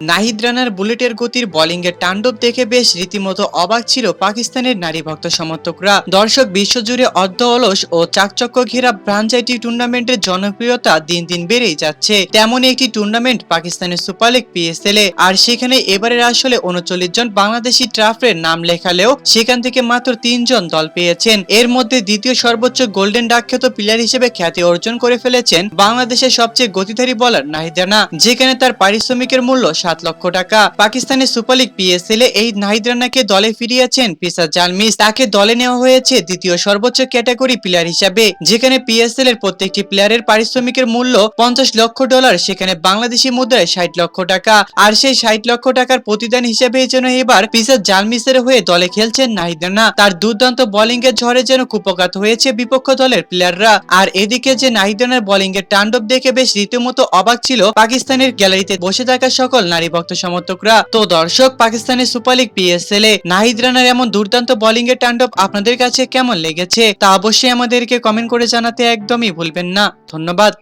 নাহিদ রানার বুলেটের গতির বোলিংয়ের তাণ্ডব দেখে বেশ রীতিমতো অবাক ছিল পাকিস্তানের নারী ভক্ত সমর্থকরা। দর্শক বিশ্বজুড়ে অর্ধ অলস ও চাকচক্য ঘেরা ফ্রাঞ্চাইটি টুর্নামেন্টের জনপ্রিয়তা দিন দিন বেড়েই যাচ্ছে। তেমনই একটি টুর্নামেন্ট পাকিস্তানের সুপার লিগ পিএসএল এ। আর সেখানে এবারের আসলে উনচল্লিশ জন বাংলাদেশি ট্রাফের নাম লেখালেও সেখান থেকে মাত্র তিনজন দল পেয়েছেন। এর মধ্যে দ্বিতীয় সর্বোচ্চ গোল্ডেন ডাকখ্যাত প্লেয়ার হিসেবে খ্যাতি অর্জন করে ফেলেছেন বাংলাদেশের সবচেয়ে গতিধারী বলার নাহিদ রানা, যেখানে তার পারিশ্রমিকের মূল্য সাত লক্ষ টাকা। পাকিস্তানের সুপার লিগ পিএসএল এ এই নাহিদ রানাকে দলে ফিরিয়েছেন পিসা জালমিস। তাকে দলে নেওয়া হয়েছে দ্বিতীয় সর্বোচ্চ ক্যাটাগরি প্লেয়ার হিসাবে, যেখানে পিএসএল এর প্রত্যেকটি প্লেয়ারের পারিশ্রমিকের মূল্য পঞ্চাশ লক্ষ ডলার, সেখানে বাংলাদেশি মুদ্রায় ষাট লক্ষ টাকা। আর সেই ষাট লক্ষ টাকার প্রতিদান হিসেবে যেন এবার পিসা জালমিসের হয়ে দলে খেলছেন নাহিদ রানা। তার দুর্দান্ত বোলিং এর ঝড়ে যেন কুপকাত হয়েছে বিপক্ষ দলের প্লেয়াররা। আর এদিকে যে নাহিদ রানার বোলিং এর তাণ্ডব দেখে বেশ রীতিমতো অবাক ছিল পাকিস্তানের গ্যালারিতে বসে থাকা সকল নারী ভক্ত সমর্থকরা। তো দর্শক, পাকিস্তানের সুপার লিগ পিএসএল এ নাহিদ রানার এমন দুর্দান্ত বোলিং এর তাণ্ডব আপনাদের কাছে কেমন লেগেছে? তা অবশ্যই আমাদেরকে কমেন্ট করে জানাতে একদমই ভুলবেন না। ধন্যবাদ।